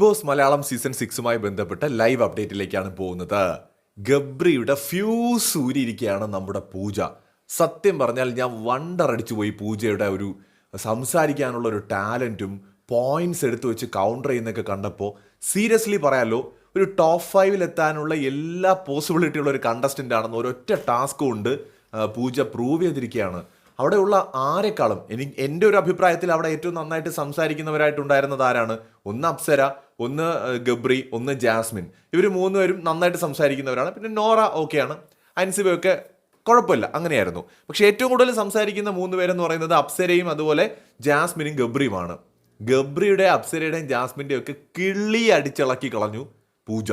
Boss Malayalam season സിക്സുമായി ബന്ധപ്പെട്ട live അപ്ഡേറ്റിലേക്കാണ് പോകുന്നത്. ഗബ്രിയുടെ fuse ഊരിയിരിക്കുകയാണ് നമ്മുടെ പൂജ. സത്യം പറഞ്ഞാൽ ഞാൻ വണ്ടർ അടിച്ചു പോയി പൂജയുടെ ഒരു സംസാരിക്കാനുള്ള ഒരു ടാലന്റും പോയിന്റ്സ് എടുത്തു വെച്ച് കൗണ്ടർ ചെയ്യുന്നൊക്കെ കണ്ടപ്പോൾ സീരിയസ്ലി പറയാലോ ഒരു ടോപ്പ് ഫൈവിൽ എത്താനുള്ള എല്ലാ പോസിബിലിറ്റിയുള്ള ഒരു കണ്ടസ്റ്റന്റ് ആണെന്ന് ഒരൊറ്റ ടാസ്ക് കൊണ്ട് പൂജ പ്രൂവ് ചെയ്തിരിക്കുകയാണ്. അവിടെയുള്ള ആരെക്കാളും എനിക്ക് എന്റെ ഒരു അഭിപ്രായത്തിൽ അവിടെ ഏറ്റവും നന്നായിട്ട് സംസാരിക്കുന്നവരായിട്ടുണ്ടായിരുന്നത് ആരാണ്? ഒന്ന് അപ്സര ഒന്ന് ഗബ്രി ഒന്ന് ജാസ്മിൻ. ഇവർ മൂന്നുപേരും നന്നായിട്ട് സംസാരിക്കുന്നവരാണ്. പിന്നെ നോറ ഓക്കെയാണ്. അൻസിബയൊക്കെ കുഴപ്പമില്ല. അങ്ങനെയായിരുന്നു. പക്ഷേ ഏറ്റവും കൂടുതൽ സംസാരിക്കുന്ന മൂന്ന് പേരെന്ന് പറയുന്നത് അപ്സരയും അതുപോലെ ജാസ്മിനും ഗബ്രിയുമാണ്. ഗബ്രിയുടെ അപ്സരയുടെയും ജാസ്മിന്റെയും ഒക്കെ കിള്ളി അടിച്ചിളക്കി കളഞ്ഞു പൂജ.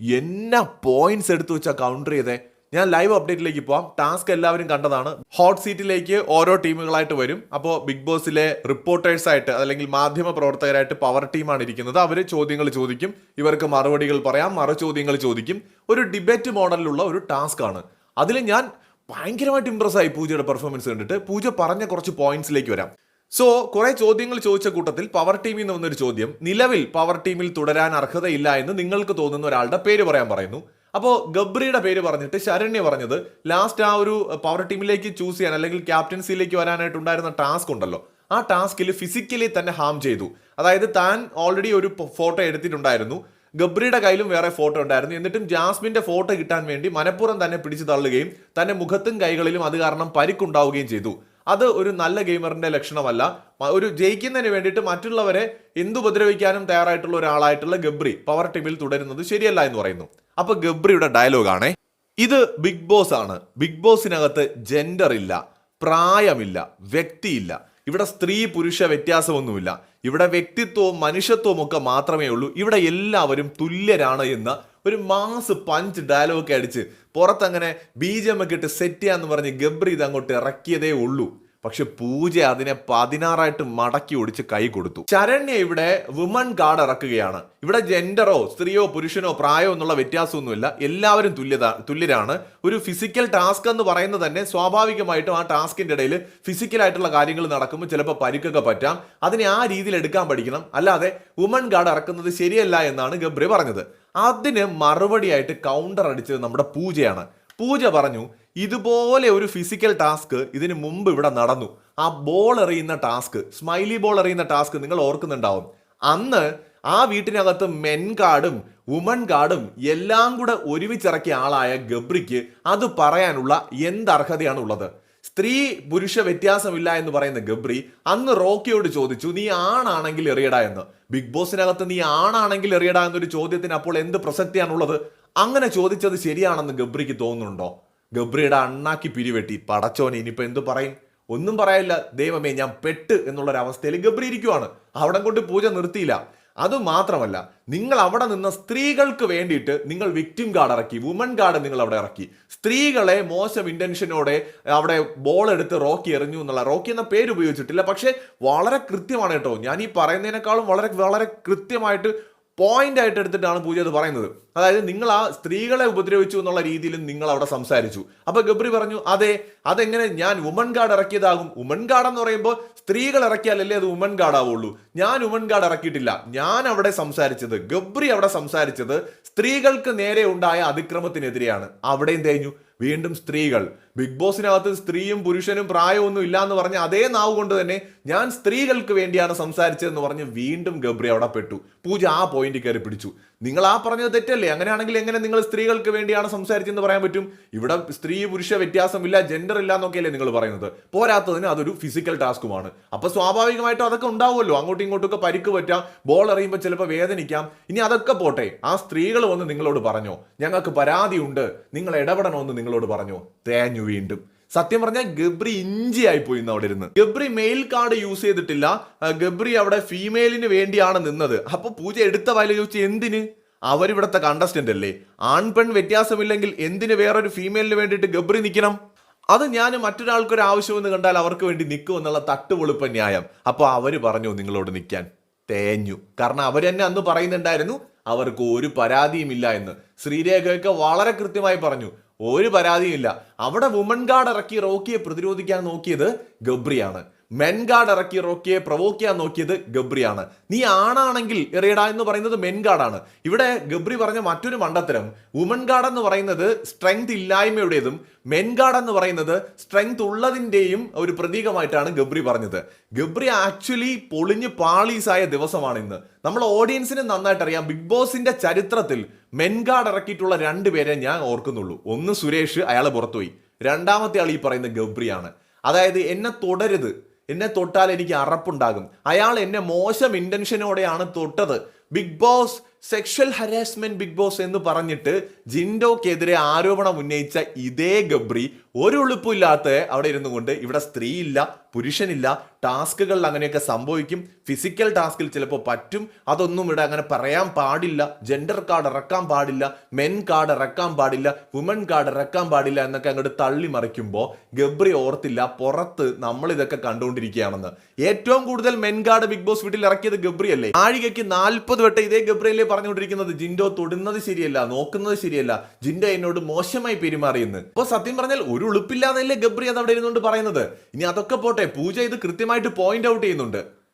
എന്നാ പോയിന്റ്സ് എടുത്തു വെച്ചാൽ കൗണ്ടർ ചെയ്തേ? ഞാൻ ലൈവ് അപ്ഡേറ്റിലേക്ക് പോവാം. ടാസ്ക് എല്ലാവരും കണ്ടതാണ്. ഹോട്ട് സീറ്റിലേക്ക് ഓരോ ടീമുകളായിട്ട് വരും. അപ്പോൾ ബിഗ് ബോസിലെ റിപ്പോർട്ടേഴ്സ് ആയിട്ട് അല്ലെങ്കിൽ മാധ്യമ പ്രവർത്തകരായിട്ട് പവർ ടീമാണ് ഇരിക്കുന്നത്. അവർ ചോദ്യങ്ങൾ ചോദിക്കും. ഇവർക്ക് മറുപടികൾ പറയാം. മറു ചോദ്യങ്ങൾ ചോദിക്കും. ഒരു ഡിബേറ്റ് മോഡലിലുള്ള ഒരു ടാസ്ക് ആണ്. അതിൽ ഞാൻ ഭയങ്കരമായിട്ട് ഇമ്പ്രസ് ആയി പൂജയുടെ പെർഫോമൻസ് കണ്ടിട്ട്. പൂജ പറഞ്ഞ കുറച്ച് പോയിന്റ്സിലേക്ക് വരാം. സോ കുറെ ചോദ്യങ്ങൾ ചോദിച്ച കൂട്ടത്തിൽ പവർ ടീമിൽ നിന്ന് വന്നൊരു ചോദ്യം. നിലവിൽ പവർ ടീമിൽ തുടരാൻ അർഹതയില്ല എന്ന് നിങ്ങൾക്ക് തോന്നുന്ന ഒരാളുടെ പേര് പറയാൻ പറയുന്നു. അപ്പോൾ ഗബ്രിയുടെ പേര് പറഞ്ഞിട്ട് ശരണ്യ പറഞ്ഞത് ലാസ്റ്റ് ആ ഒരു പവർ ടീമിലേക്ക് ചൂസ് ചെയ്യാൻ അല്ലെങ്കിൽ ക്യാപ്റ്റൻസിയിലേക്ക് വരാനായിട്ട് ഉണ്ടായിരുന്ന ടാസ്ക് ഉണ്ടല്ലോ. ആ ടാസ്കിൽ ഫിസിക്കലി തന്നെ ഹാം ചെയ്തു. അതായത് താൻ ഓൾറെഡി ഒരു ഫോട്ടോ എടുത്തിട്ടുണ്ടായിരുന്നു. ഗബ്രിയുടെ കയ്യിലും വേറെ ഫോട്ടോ ഉണ്ടായിരുന്നു. എന്നിട്ടും ജാസ്മിന്റെ ഫോട്ടോ കിട്ടാൻ വേണ്ടി മനഃപൂർവം തന്നെ പിടിച്ചു തള്ളുകയും തന്റെ മുഖത്തും കൈകളിലും അത് കാരണം പരിക്കുണ്ടാവുകയും ചെയ്തു. അത് ഒരു നല്ല ഗെയിമറിന്റെ ലക്ഷണമല്ല. ഒരു ജയിക്കുന്നതിന് വേണ്ടിയിട്ട് മറ്റുള്ളവരെ എന്തുപദ്രവിക്കാനും തയ്യാറായിട്ടുള്ള ഒരാളായിട്ടുള്ള ഗബ്രി പവർ ടീമിൽ തുടരുന്നത് ശരിയല്ല എന്ന് പറയുന്നു. അപ്പൊ ഗബ്രിയുടെ ഡയലോഗാണേ ഇത് ബിഗ് ബോസ് ആണ്. ബിഗ് ബോസിനകത്ത് ജെൻഡർ ഇല്ല പ്രായമില്ല വ്യക്തിയില്ല. ഇവിടെ സ്ത്രീ പുരുഷ വ്യത്യാസമൊന്നുമില്ല. ഇവിടെ വ്യക്തിത്വവും മനുഷ്യത്വവും ഒക്കെ മാത്രമേ ഉള്ളൂ. ഇവിടെ എല്ലാവരും തുല്യരാണ് എന്ന ഒരു മാസ് പഞ്ച് ഡയലോഗ് അടിച്ച് പുറത്തങ്ങനെ ബീജം ഒക്കെ ഇട്ട് സെറ്റ് ചെയ്യാന്ന് പറഞ്ഞ് ഗബ്രി ഇത് അങ്ങോട്ട് ഇറക്കിയതേ ഉള്ളൂ. പക്ഷെ പൂജ അതിനെ പതിനാറായിട്ട് മടക്കി ഒടിച്ച് കൈ കൊടുത്തു. ശരണ്യ ഇവിടെ വുമൺ ഗാർഡ് ഇറക്കുകയാണ്. ഇവിടെ ജെൻഡറോ സ്ത്രീയോ പുരുഷനോ പ്രായോ എന്നുള്ള വ്യത്യാസമൊന്നുമില്ല. എല്ലാവരും തുല്യത തുല്യരാണ്. ഒരു ഫിസിക്കൽ ടാസ്ക് എന്ന് പറയുന്നത് തന്നെ സ്വാഭാവികമായിട്ടും ആ ടാസ്കിന്റെ ഇടയിൽ ഫിസിക്കലായിട്ടുള്ള കാര്യങ്ങൾ നടക്കുമ്പോൾ ചിലപ്പോൾ പരിക്കൊക്കെ പറ്റാം. അതിനെ ആ രീതിയിൽ എടുക്കാൻ പഠിക്കണം. അല്ലാതെ വുമൺ ഗാർഡ് ഇറക്കുന്നത് ശരിയല്ല എന്നാണ് ഗബ്രി പറഞ്ഞത്. അതിന് മറുപടിയായിട്ട് കൗണ്ടർ അടിച്ചത് നമ്മുടെ പൂജയാണ്. പൂജ പറഞ്ഞു ഇതുപോലെ ഒരു ഫിസിക്കൽ ടാസ്ക് ഇതിന് മുമ്പ് ഇവിടെ നടന്നു. ആ ബോൾ എറിയുന്ന ടാസ്ക് സ്മൈലി ബോൾ എറിയുന്ന ടാസ്ക് നിങ്ങൾ ഓർക്കുന്നുണ്ടാവും. അന്ന് ആ വീട്ടിനകത്ത് മെൻ കാർഡും വുമൺ കാർഡും എല്ലാം കൂടെ ഒരുമിച്ചിറക്കിയ ആളായ ഗബ്രിക്ക് അത് പറയാനുള്ള എന്തർഹതയാണ് ഉള്ളത്. സ്ത്രീ പുരുഷ വ്യത്യാസമില്ല എന്ന് പറയുന്ന ഗബ്രി അന്ന് റോക്കിയോട് ചോദിച്ചു നീ ആണാണെങ്കിൽ എറിയടാ എന്ന്. ബിഗ് ബോസിനകത്ത് നീ ആണാണെങ്കിൽ എറിയടാ എന്നൊരു ചോദ്യത്തിന് അപ്പോൾ എന്ത് പ്രസക്തിയാണുള്ളത്? അങ്ങനെ ചോദിച്ചത് ശരിയാണെന്ന് ഗബ്രിക്ക് തോന്നുന്നുണ്ടോ? ഗബ്രിയുടെ അണ്ണാക്കി പിരിവെട്ടി. പടച്ചോനെ ഇനിയിപ്പോൾ എന്തു പറയും? ഒന്നും പറയാനില്ല. ദൈവമേ ഞാൻ പെട്ട് എന്നുള്ളൊരവസ്ഥയിൽ ഗബ്രി ഇരിക്കുവാണ്. അവിടെ കൊണ്ട് പൂജ നിർത്തിയില്ല. അത് മാത്രമല്ല നിങ്ങൾ അവിടെ നിന്ന സ്ത്രീകൾക്ക് വേണ്ടിയിട്ട് നിങ്ങൾ വിക്ടിം കാർഡ് ഇറക്കി. വുമൺ കാർഡ് നിങ്ങൾ അവിടെ ഇറക്കി. സ്ത്രീകളെ മോശം ഇന്റൻഷനോടെ അവിടെ ബോൾ എടുത്ത് റോക്കി എറിഞ്ഞു എന്നുള്ള റോക്കി എന്ന പേര് ഉപയോഗിച്ചിട്ടില്ല. പക്ഷേ വളരെ കൃത്യമാണ് കേട്ടോ. ഞാൻ ഈ പറയുന്നതിനേക്കാളും വളരെ വളരെ കൃത്യമായിട്ട് പോയിന്റ് ആയിട്ട് എടുത്തിട്ടാണ് പൂജ അത് പറയുന്നത്. അതായത് നിങ്ങൾ ആ സ്ത്രീകളെ ഉപദ്രവിച്ചു എന്നുള്ള രീതിയിൽ നിങ്ങൾ അവിടെ സംസാരിച്ചു. അപ്പൊ ഗബ്രി പറഞ്ഞു അതെ അതെങ്ങനെ? ഞാൻ ഉമൻ ഗാർഡ് ഇറക്കിയതാകും. ഉമൻ ഗാർഡ് എന്ന് പറയുമ്പോൾ സ്ത്രീകൾ ഇറക്കിയാലല്ലേ അത് ഉമൻ ഗാർഡ് ആവുള്ളൂ. ഞാൻ ഉമൻ ഗാർഡ് ഇറക്കിയിട്ടില്ല. ഞാൻ അവിടെ സംസാരിച്ചത് ഗബ്രി അവിടെ സംസാരിച്ചത് സ്ത്രീകൾക്ക് നേരെ ഉണ്ടായ അതിക്രമത്തിനെതിരെയാണ്. അവിടെയും തേഞ്ഞു. വീണ്ടും സ്ത്രീകൾ. ബിഗ് ബോസിനകത്ത് സ്ത്രീയും പുരുഷനും പ്രായമൊന്നും ഇല്ല എന്ന് പറഞ്ഞ അതേ നാവ് കൊണ്ട് തന്നെ ഞാൻ സ്ത്രീകൾക്ക് വേണ്ടിയാണ് സംസാരിച്ചതെന്ന് പറഞ്ഞ് വീണ്ടും ഗബ്രി അവിടെ പെട്ടു. പൂജ ആ പോയിന്റ് കയറി പിടിച്ചു. നിങ്ങൾ ആ പറഞ്ഞത് തെറ്റല്ലേ? അങ്ങനെയാണെങ്കിൽ എങ്ങനെ നിങ്ങൾ സ്ത്രീകൾക്ക് വേണ്ടിയാണ് സംസാരിച്ചെന്ന് പറയാൻ പറ്റും? ഇവിടെ സ്ത്രീ പുരുഷ വ്യത്യാസമില്ല ജെൻഡർ ഇല്ല എന്നൊക്കെയല്ലേ നിങ്ങൾ പറയുന്നത്. പോരാത്തതിന് അതൊരു ഫിസിക്കൽ ടാസ്കുമാണ് അപ്പൊ സ്വാഭാവികമായിട്ടും അതൊക്കെ ഉണ്ടാവുമല്ലോ. അങ്ങോട്ടും ഇങ്ങോട്ടും ഒക്കെ പരിക്ക് പറ്റാം ബോൾ എറിയുമ്പോൾ ചിലപ്പോൾ വേദനിക്കാം. ഇനി അതൊക്കെ പോട്ടെ. ആ സ്ത്രീകൾ വന്ന് നിങ്ങളോട് പറഞ്ഞോ ഞങ്ങൾക്ക് പരാതിയുണ്ട്. നിങ്ങൾ ഇടപെടണമെന്ന് നിങ്ങളോട് പറഞ്ഞോ. തേഞ്ഞു വീണ്ടും. സത്യം പറഞ്ഞാൽ ഗബ്രി ഇഞ്ചി ആയിപ്പോയി ഇന്ന് അവിടെ ഇരുന്ന്. ഗബ്രി മെയിൽ കാർഡ് യൂസ് ചെയ്തിട്ടില്ല. ഗബ്രി അവിടെ ഫീമെയിലിന് വേണ്ടിയാണ് നിന്നത്. അപ്പൊ പൂജ എടുത്ത വയല ചോദിച്ചു എന്തിന്? അവരിവിടുത്തെ കണ്ടസ്റ്റന്റ് അല്ലേ? ആൺപെൺ വ്യത്യാസമില്ലെങ്കിൽ എന്തിന് വേറൊരു ഫീമെയിലിന് വേണ്ടിയിട്ട് ഗബ്രി നിൽക്കണം അത് ഞാൻ മറ്റൊരാൾക്കൊരു ആവശ്യമെന്ന് കണ്ടാൽ അവർക്ക് വേണ്ടി നിൽക്കും എന്നുള്ള തട്ടുപൊളുപ്പ ന്യായം. അപ്പോൾ അവർ പറഞ്ഞു നിങ്ങളോട് നിൽക്കാൻ. തേഞ്ഞു. കാരണം അവർ തന്നെ അന്ന് പറയുന്നുണ്ടായിരുന്നു അവർക്ക് ഒരു പരാതിയുമില്ല എന്ന്. ശ്രീരേഖയൊക്കെ വളരെ കൃത്യമായി പറഞ്ഞു. ഒരു പരാതിയുമില്ല അവിടെ വുമൺ ഗാർഡ് ഇറക്കി റോക്കിയെ പ്രതിരോധിക്കാൻ നോക്കിയത് ഗബ്രിയാണ്. മെൻഗാർഡ് ഇറക്കി റോക്കിയെ പ്രൊവോക്ക് ചെയ്യാൻ നോക്കിയത് ഗബ്രിയാണ്. നീ ആണാണെങ്കിൽ എറിയടാ എന്ന് പറയുന്നത് മെൻഗാർഡാണ് ഇവിടെ ഗബ്രി പറഞ്ഞ മറ്റൊരു മണ്ടത്തരം വുമൻ ഗാർഡ് എന്ന് പറയുന്നത് സ്ട്രെങ്ത് ഇല്ലായ്മയുടേതും മെൻഗാർഡ് എന്ന് പറയുന്നത് സ്ട്രെങ്ത് ഉള്ളതിന്റെയും ഒരു പ്രതീകമായിട്ടാണ് ഗബ്രി പറഞ്ഞത്. ഗബ്രി ആക്ച്വലി പൊളിഞ്ഞ് പാളീസായ ദിവസമാണ് ഇന്ന്. നമ്മൾ ഓഡിയൻസിന് നന്നായിട്ട് അറിയാം ബിഗ് ബോസിന്റെ ചരിത്രത്തിൽ മെൻഗാർഡ് ഇറക്കിയിട്ടുള്ള രണ്ട് പേരെ ഞാൻ ഓർക്കുന്നുള്ളൂ. ഒന്ന് സുരേഷ് അയാൾ പുറത്തുപോയി. രണ്ടാമത്തെ ആൾ ഈ പറയുന്ന ഗബ്രിയാണ്. അതായത് എന്നെ തുടരുത്. എന്നെ തൊട്ടാൽ എനിക്ക് അറപ്പുണ്ടാകും. അയാൾ എന്നെ മോശം ഇന്റൻഷനോടെയാണ് തൊട്ടത്. Bigg Boss sexual harassment Bigg Boss എന്ന് പറഞ്ഞിട്ട് ജിൻഡോക്കെതിരെ ആരോപണം ഉന്നയിച്ച ഇതേ ഗബ്രി ഒരു ഉളുപ്പില്ലാത്ത അവിടെ ഇരുന്നു കൊണ്ട് ഇവിടെ സ്ത്രീയില്ല പുരുഷനില്ല ടാസ്കുകളിൽ അങ്ങനെയൊക്കെ സംഭവിക്കും. ഫിസിക്കൽ ടാസ്കിൽ ചിലപ്പോൾ പറ്റും. അതൊന്നും ഇവിടെ അങ്ങനെ പറയാൻ പാടില്ല. ജെൻഡർ കാർഡ് ഇറക്കാൻ പാടില്ല. മെൻ കാർഡ് ഇറക്കാൻ പാടില്ല. വുമൻ കാർഡ് ഇറക്കാൻ പാടില്ല എന്നൊക്കെ അങ്ങോട്ട് തള്ളി മറിക്കുമ്പോൾ ഗബ്രി ഓർത്തില്ല പുറത്ത് നമ്മൾ ഇതൊക്കെ കണ്ടുകൊണ്ടിരിക്കുകയാണെന്ന്. ഏറ്റവും കൂടുതൽ മെൻ കാർഡ് ബിഗ് ബോസ് വീട്ടിൽ ഇറക്കിയത് ഗബ്രി അല്ലേ ആഴികയ്ക്ക് നാൽപ്പത് വട്ടം ഇതേ ഗബ്രിയല്ലേ പറഞ്ഞുകൊണ്ടിരിക്കുന്നത് ജിൻഡോ തൊടുന്നത് ശരിയല്ല നോക്കുന്നത് ശരിയല്ല. ജിൻഡോ എന്നോട് മോശമായി പെരുമാറിയെന്ന്. അപ്പൊ സത്യം പറഞ്ഞാൽ ഒരു ഉളുപ്പില്ലാതല്ലേ ഗബ്രി അത് അവിടെ ഇരുന്നുകൊണ്ട് പറയുന്നത്? ഇനി അതൊക്കെ പോട്ടെ പൂജ ഇത് കൃത്യമായിട്ട് പോയിന്റ് ഔട്ട് ചെയ്യുന്നുണ്ട്.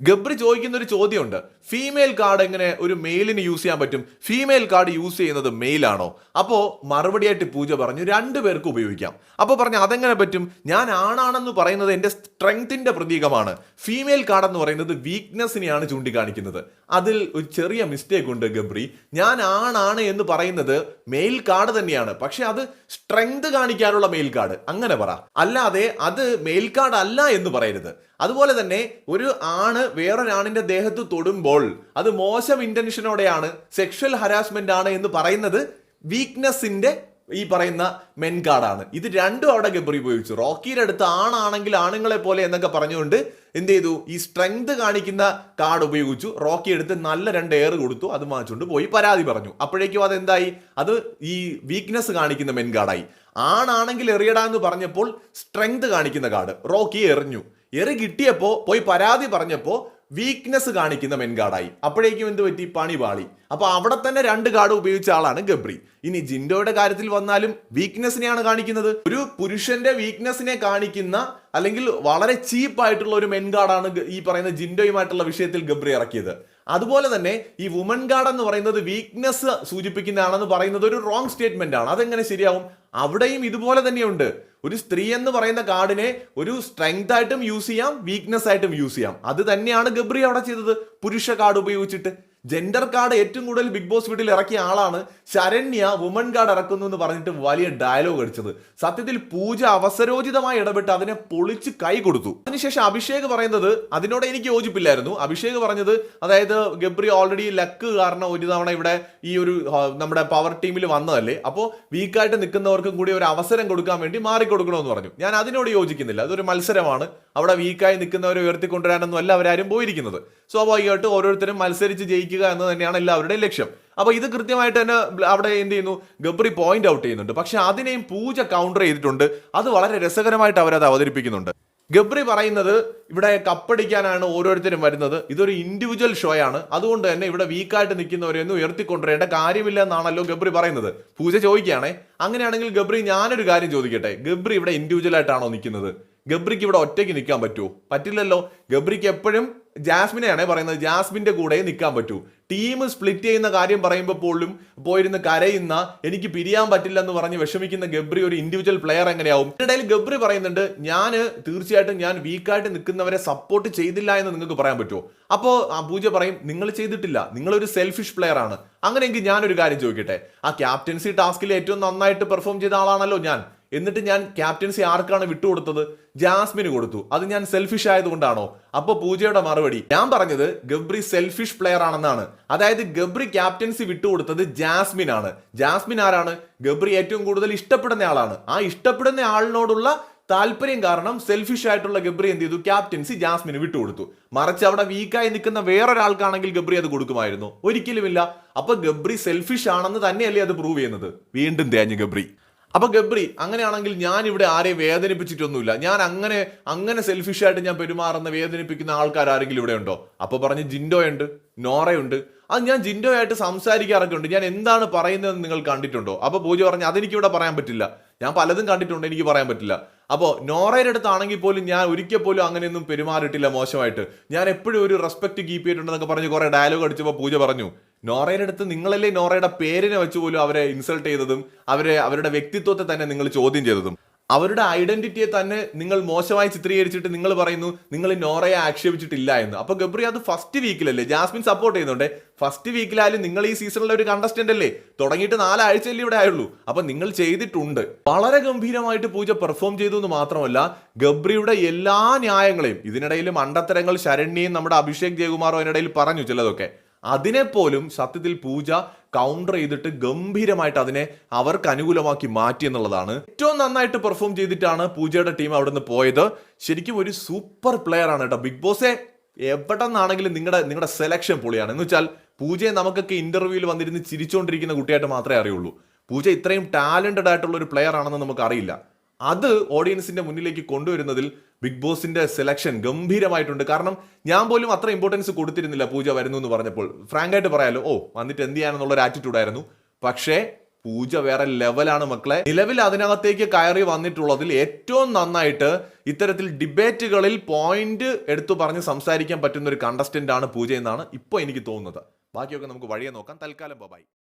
ഗബ്രി ചോദിക്കുന്ന ഒരു ചോദ്യമുണ്ട്. ഫീമെയിൽ കാർഡ് എങ്ങനെ ഒരു മെയിലിന് യൂസ് ചെയ്യാൻ പറ്റും? ഫീമെയിൽ കാർഡ് യൂസ് ചെയ്യുന്നത് മെയിലാണോ അപ്പോ മറുപടിയായിട്ട് പൂജ പറഞ്ഞു രണ്ടു പേർക്ക് ഉപയോഗിക്കാം. അപ്പോൾ പറഞ്ഞു അതെങ്ങനെ പറ്റും? ഞാൻ ആണാണെന്ന് പറയുന്നത് എന്റെ സ്ട്രെങ്ത്തിന്റെ പ്രതീകമാണ്. ഫീമെയിൽ കാർഡ് എന്ന് പറയുന്നത് വീക്ക്നെസ്സിനെയാണ് ചൂണ്ടിക്കാണിക്കുന്നത്. അതിൽ ഒരു ചെറിയ മിസ്റ്റേക്ക് ഉണ്ട് ഗബ്രി. ഞാൻ ആണാണ് എന്ന് പറയുന്നത് മെയിൽ കാർഡ് തന്നെയാണ്. പക്ഷെ അത് സ്ട്രെങ്ത് കാണിക്കാനുള്ള മെയിൽ കാർഡ് അങ്ങനെ പറ. അല്ലാതെ അത് മെയിൽ കാർഡ് അല്ല എന്ന് പറയരുത്. അതുപോലെ തന്നെ ഒരു ആണ് വേറൊരാണിന്റെ ദേഹത്ത് തൊടുമ്പോൾ അത് മോശം ഇന്റൻഷനോടെയാണ് സെക്ഷൽ ഹരാസ്മെന്റ് ആണ് എന്ന് പറയുന്നത് വീക്ക്നെസ്സിന്റെ ഈ പറയുന്ന മെൻ കാർഡാണ് ഇത് രണ്ടും അവിടെ ഗബ്രി ഉപയോഗിച്ചു. റോക്കിയുടെ അടുത്ത് ആണാണെങ്കിൽ ആണുങ്ങളെ പോലെ എന്നൊക്കെ പറഞ്ഞുകൊണ്ട് എന്ത് ചെയ്തു? ഈ സ്ട്രെങ്ത് കാണിക്കുന്ന കാർഡ് ഉപയോഗിച്ചു. റോക്കി എടുത്ത് നല്ല രണ്ട് എയർ കൊടുത്തു. അത് വാങ്ങിച്ചുകൊണ്ട് പോയി. പരാതി പറഞ്ഞു. അപ്പോഴേക്കും അത് എന്തായി? അത് ഈ വീക്ക്നെസ് കാണിക്കുന്ന മെൻ കാർഡായി ആണാണെങ്കിൽ എറിയടാ എന്ന് പറഞ്ഞപ്പോൾ സ്ട്രെങ്ത് കാണിക്കുന്ന കാർഡ്. റോക്കി എറിഞ്ഞു. എറി കിട്ടിയപ്പോൾ പോയി പരാതി പറഞ്ഞപ്പോ വീക്ക്നെസ് കാണിക്കുന്ന മെൻഗാർഡായി അപ്പോഴേക്കും എന്ത് പറ്റി? പണി പാളി. അപ്പൊ അവിടെ തന്നെ രണ്ട് കാർഡ് ഉപയോഗിച്ച ആളാണ് ഗബ്രി. ഇനി ജിൻഡോയുടെ കാര്യത്തിൽ വന്നാലും വീക്ക്നെസ്സിനെയാണ് കാണിക്കുന്നത്. ഒരു പുരുഷന്റെ വീക്ക്നെസ്സിനെ കാണിക്കുന്ന അല്ലെങ്കിൽ വളരെ ചീപ്പ് ആയിട്ടുള്ള ഒരു മെൻ കാർഡാണ് ഈ പറയുന്ന ജിൻഡോയുമായിട്ടുള്ള വിഷയത്തിൽ ഗബ്രി ഇറക്കിയത്. അതുപോലെ തന്നെ ഈ വുമൺ ഗാർഡ് എന്ന് പറയുന്നത് വീക്ക്നെസ് സൂചിപ്പിക്കുന്നതാണെന്ന് പറയുന്നത് ഒരു റോങ് സ്റ്റേറ്റ്മെന്റ് ആണ്. അതെങ്ങനെ ശരിയാവും? അവിടെയും ഇതുപോലെ തന്നെയുണ്ട്. ഒരു സ്ത്രീ എന്ന് പറയുന്ന കാർഡിനെ ഒരു സ്ട്രെങ്ത് ആയിട്ടും യൂസ് ചെയ്യാം വീക്ക്നെസ് ആയിട്ടും യൂസ് ചെയ്യാം. അത് തന്നെയാണ് ഗബ്രി അവിടെ ചെയ്തത്. പുരുഷ കാർഡ് ഉപയോഗിച്ചിട്ട്. ജെൻഡർ കാർഡ് ഏറ്റവും കൂടുതൽ ബിഗ് ബോസ് വീട്ടിൽ ഇറക്കിയ ആളാണ് ശരണ്യ വുമൺ കാർഡ് ഇറക്കുന്നു എന്ന് പറഞ്ഞിട്ട് വലിയ ഡയലോഗ് അടിച്ചത്. സത്യത്തിൽ പൂജ അവസരോചിതമായി ഇടപെട്ട് അതിനെ പൊളിച്ച് കൈ കൊടുത്തു. അതിനുശേഷം അഭിഷേക് പറയുന്നത് അതിനോട് എനിക്ക് യോജിപ്പില്ലായിരുന്നു. അഭിഷേക് പറഞ്ഞത് അതായത് ഗബ്രി ഓൾറെഡി ലക്ക് കാരണം ഒരു തവണ ഇവിടെ ഈ ഒരു നമ്മുടെ പവർ ടീമിൽ വന്നതല്ലേ? അപ്പോൾ വീക്കായിട്ട് നിൽക്കുന്നവർക്കും കൂടി ഒരു അവസരം കൊടുക്കാൻ വേണ്ടി മാറിക്കൊടുക്കണമെന്ന് പറഞ്ഞു. ഞാൻ അതിനോട് യോജിക്കുന്നില്ല. അതൊരു മത്സരമാണ്. അവിടെ വീക്കായി നിൽക്കുന്നവരെ ഉയർത്തിക്കൊണ്ടുവരാനൊന്നും അല്ല അവരാരും പോയിരിക്കുന്നത്. സ്വാഭാവികമായിട്ട് ഓരോരുത്തരും മത്സരിച്ച് ജയിക്കുക എന്ന് തന്നെയാണ് എല്ലാവരുടെയും ലക്ഷ്യം. അപ്പൊ ഇത് കൃത്യമായിട്ട് തന്നെ അവിടെ എന്ത് ചെയ്യുന്നു? ഗബ്രി പോയിന്റ് ഔട്ട് ചെയ്യുന്നുണ്ട്. പക്ഷെ അതിനെയും പൂജ കൗണ്ടർ ചെയ്തിട്ടുണ്ട്. അത് വളരെ രസകരമായിട്ട് അവരത് അവതരിപ്പിക്കുന്നുണ്ട്. ഗബ്രി പറയുന്നത് ഇവിടെ കപ്പടിക്കാനാണ് ഓരോരുത്തരും വരുന്നത്. ഇതൊരു ഇൻഡിവിജ്വൽ ഷോ ആണ്. അതുകൊണ്ട് തന്നെ ഇവിടെ വീക്കായിട്ട് നിൽക്കുന്നവരെയൊന്നും ഉയർത്തിക്കൊണ്ടുവരേണ്ട കാര്യമില്ല എന്നാണല്ലോ ഗബ്രി പറയുന്നത്. പൂജ ചോദിക്കുകയാണേ അങ്ങനെയാണെങ്കിൽ ഗബ്രി ഞാനൊരു കാര്യം ചോദിക്കട്ടെ? ഗബ്രി ഇവിടെ ഇൻഡിവിജ്വൽ ആയിട്ടാണോ നിൽക്കുന്നത്? ഗബ്രിക്ക് ഇവിടെ ഒറ്റയ്ക്ക് നിൽക്കാൻ പറ്റുമോ? പറ്റില്ലല്ലോ. ഗബ്രിക്ക് എപ്പോഴും ജാസ്മിനെയാണേ പറയുന്നത്. ജാസ്മിന്റെ കൂടെ നിൽക്കാൻ പറ്റൂ. ടീം സ്പ്ലിറ്റ് ചെയ്യുന്ന കാര്യം പറയുമ്പോൾ പോലും പോയിരുന്ന് കരയുന്ന എനിക്ക് പിരിയാൻ പറ്റില്ല എന്ന് പറഞ്ഞ് വിഷമിക്കുന്ന ഗബ്രി ഒരു ഇൻഡിവിജ്വൽ പ്ലെയർ എങ്ങനെയാവും? ഇടയിൽ ഗബ്രി പറയുന്നുണ്ട് ഞാൻ തീർച്ചയായിട്ടും ഞാൻ വീക്കായിട്ട് നിൽക്കുന്നവരെ സപ്പോർട്ട് ചെയ്തില്ല എന്ന് നിങ്ങൾക്ക് പറയാൻ പറ്റുമോ? അപ്പോൾ ആ പൂജ പറയും നിങ്ങൾ ചെയ്തിട്ടില്ല. നിങ്ങളൊരു സെൽഫിഷ് പ്ലെയർ ആണ്. അങ്ങനെയെങ്കിൽ ഞാനൊരു കാര്യം ചോദിക്കട്ടെ. ആ ക്യാപ്റ്റൻസി ടാസ്കിൽ ഏറ്റവും നന്നായിട്ട് പെർഫോം ചെയ്ത ആളാണല്ലോ ഞാൻ. എന്നിട്ട് ഞാൻ ക്യാപ്റ്റൻസി ആർക്കാണ് വിട്ടുകൊടുത്തത്? ജാസ്മിന് കൊടുത്തു. അത് ഞാൻ സെൽഫിഷ് ആയതുകൊണ്ടാണോ? അപ്പൊ പൂജയുടെ മറുപടി. ഞാൻ പറഞ്ഞത് ഗബ്രി സെൽഫിഷ് പ്ലെയർ ആണെന്നാണ്. അതായത് ഗബ്രി ക്യാപ്റ്റൻസി വിട്ടുകൊടുത്തത് ജാസ്മിൻ ആണ് ജാസ്മിൻ ആരാണ്? ഗബ്രി ഏറ്റവും കൂടുതൽ ഇഷ്ടപ്പെടുന്ന ആളാണ്. ആ ഇഷ്ടപ്പെടുന്ന ആളിനോടുള്ള താല്പര്യം കാരണം സെൽഫിഷ് ആയിട്ടുള്ള ഗബ്രി എന്ത് ചെയ്തു? ക്യാപ്റ്റൻസി ജാസ്മിന് വിട്ടുകൊടുത്തു. മറിച്ച് അവിടെ വീക്കായി നിൽക്കുന്ന വേറൊരാൾക്കാണെങ്കിൽ ഗബ്രി അത് കൊടുക്കുമായിരുന്നു. ഒരിക്കലുമില്ല. അപ്പൊ ഗബ്രി സെൽഫിഷ് ആണെന്ന് തന്നെയല്ലേ അത് പ്രൂവ് ചെയ്യുന്നത്? വീണ്ടും തേഞ്ഞ് ഗബ്രി. അപ്പൊ ഗബ്രി അങ്ങനെയാണെങ്കിൽ ഞാൻ ഇവിടെ ആരെയും വേദനിപ്പിച്ചിട്ടൊന്നുമില്ല. ഞാൻ അങ്ങനെ അങ്ങനെ സെൽഫിഷായിട്ട് ഞാൻ പെരുമാറുന്ന വേദനിപ്പിക്കുന്ന ആൾക്കാർ ആരെങ്കിലും ഇവിടെ ഉണ്ടോ? അപ്പൊ പറഞ്ഞ് ജിൻഡോയുണ്ട് നോറയുണ്ട്. അത് ഞാൻ ജിൻഡോയായിട്ട് സംസാരിക്കാറൊക്കെ ഉണ്ട്. ഞാൻ എന്താണ് പറയുന്നതെന്ന് നിങ്ങൾ കണ്ടിട്ടുണ്ടോ? അപ്പൊ പൂജ പറഞ്ഞു അതെനിക്ക് ഇവിടെ പറയാൻ പറ്റില്ല. ഞാൻ പലതും കണ്ടിട്ടുണ്ട് എനിക്ക് പറയാൻ പറ്റില്ല. അപ്പോൾ നോറയുടെ അടുത്താണെങ്കിൽ പോലും ഞാൻ ഒരിക്കൽ പോലും അങ്ങനെയൊന്നും പെരുമാറിയിട്ടില്ല മോശമായിട്ട്. ഞാൻ എപ്പോഴും ഒരു റെസ്പെക്ട് കീപ്പ് ചെയ്തിട്ടുണ്ടെന്നൊക്കെ പറഞ്ഞ് കുറെ ഡയലോഗ് അടിച്ചപ്പോൾ പൂജ പറഞ്ഞു നോറയുടെ അടുത്ത് നിങ്ങളല്ലേ നോറയുടെ പേരിനെ വെച്ച് പോലും അവരെ ഇൻസൾട്ട് ചെയ്തതും അവരെ അവരുടെ വ്യക്തിത്വത്തെ തന്നെ നിങ്ങൾ ചോദ്യം ചെയ്തതും. അവരുടെ ഐഡന്റിറ്റിയെ തന്നെ നിങ്ങൾ മോശമായി ചിത്രീകരിച്ചിട്ട് നിങ്ങൾ പറയുന്നു നിങ്ങൾ നോറയെ ആക്ഷേപിച്ചിട്ടില്ല എന്ന്. അപ്പൊ ഗബ്രി അത് ഫസ്റ്റ് വീക്കിലല്ലേ ജാസ്മിൻ സപ്പോർട്ട് ചെയ്യുന്നുണ്ട്. ഫസ്റ്റ് വീക്കിലായാലും നിങ്ങൾ ഈ സീസണിലെ ഒരു കണ്ടസ്റ്റന്റ് അല്ലേ? തുടങ്ങിയിട്ട് നാലാഴ്ചയല്ലേ ഇവിടെ ആയുള്ളൂ. അപ്പൊ നിങ്ങൾ ചെയ്തിട്ടുണ്ട്. വളരെ ഗംഭീരമായിട്ട് പൂജ പെർഫോം ചെയ്തു എന്ന് മാത്രമല്ല ഗബ്രിയുടെ എല്ലാ ന്യായങ്ങളെയും ഇതിനിടയിലും മണ്ടത്തരങ്ങൾ ശരണ്യയും നമ്മുടെ അഭിഷേക് ജയകുമാറും അതിനിടയിൽ പറഞ്ഞു ചിലതൊക്കെ. അതിനെപ്പോലും സത്യത്തിൽ പൂജ കൗണ്ടർ ചെയ്തിട്ട് ഗംഭീരമായിട്ട് അതിനെ അവർക്ക് അനുകൂലമാക്കി മാറ്റി എന്നുള്ളതാണ്. ഏറ്റവും നന്നായിട്ട് പെർഫോം ചെയ്തിട്ടാണ് പൂജയുടെ ടീം അവിടെ നിന്ന് പോയത്. ശരിക്കും ഒരു സൂപ്പർ പ്ലെയർ ആണ് കേട്ടോ. ബിഗ് ബോസെ എവിടെ നിന്നാണെങ്കിലും നിങ്ങളുടെ നിങ്ങളുടെ സെലക്ഷൻ പൊളിയാണ്. എന്ന് വെച്ചാൽ പൂജയെ നമുക്കൊക്കെ ഇന്റർവ്യൂവിൽ വന്നിരുന്ന് ചിരിച്ചുകൊണ്ടിരിക്കുന്ന കുട്ടിയായിട്ട് മാത്രമേ അറിയുള്ളൂ. പൂജ ഇത്രയും ടാലന്റഡ് ആയിട്ടുള്ള ഒരു പ്ലെയർ ആണെന്ന് നമുക്ക് അറിയില്ല. അത് ഓഡിയൻസിന്റെ മുന്നിലേക്ക് കൊണ്ടുവരുന്നതിൽ ബിഗ് ബോസിന്റെ സെലക്ഷൻ ഗംഭീരമായിട്ടുണ്ട്. കാരണം ഞാൻ പോലും അത്ര ഇമ്പോർട്ടൻസ് കൊടുത്തിരുന്നില്ല പൂജ വരുന്നു എന്ന് പറഞ്ഞപ്പോൾ. ഫ്രാങ്ക് ആയിട്ട് പറയാലോ ഓ വന്നിട്ട് എന്ത് ചെയ്യാനെന്നുള്ള ഒരു ആറ്റിറ്റ്യൂഡ് ആയിരുന്നു. പക്ഷേ പൂജ വേറെ ലെവലാണ് മക്കളെ. നിലവിൽ അതിനകത്തേക്ക് കയറി വന്നിട്ടുള്ളതിൽ ഏറ്റവും നന്നായിട്ട് ഇത്തരത്തിൽ ഡിബേറ്റുകളിൽ പോയിന്റ് എടുത്തു പറഞ്ഞ് സംസാരിക്കാൻ പറ്റുന്ന ഒരു കണ്ടസ്റ്റന്റ് ആണ് പൂജ എന്നാണ് ഇപ്പോൾ എനിക്ക് തോന്നുന്നത്. ബാക്കിയൊക്കെ നമുക്ക് വഴിയെ നോക്കാം. തൽക്കാലം ബൈ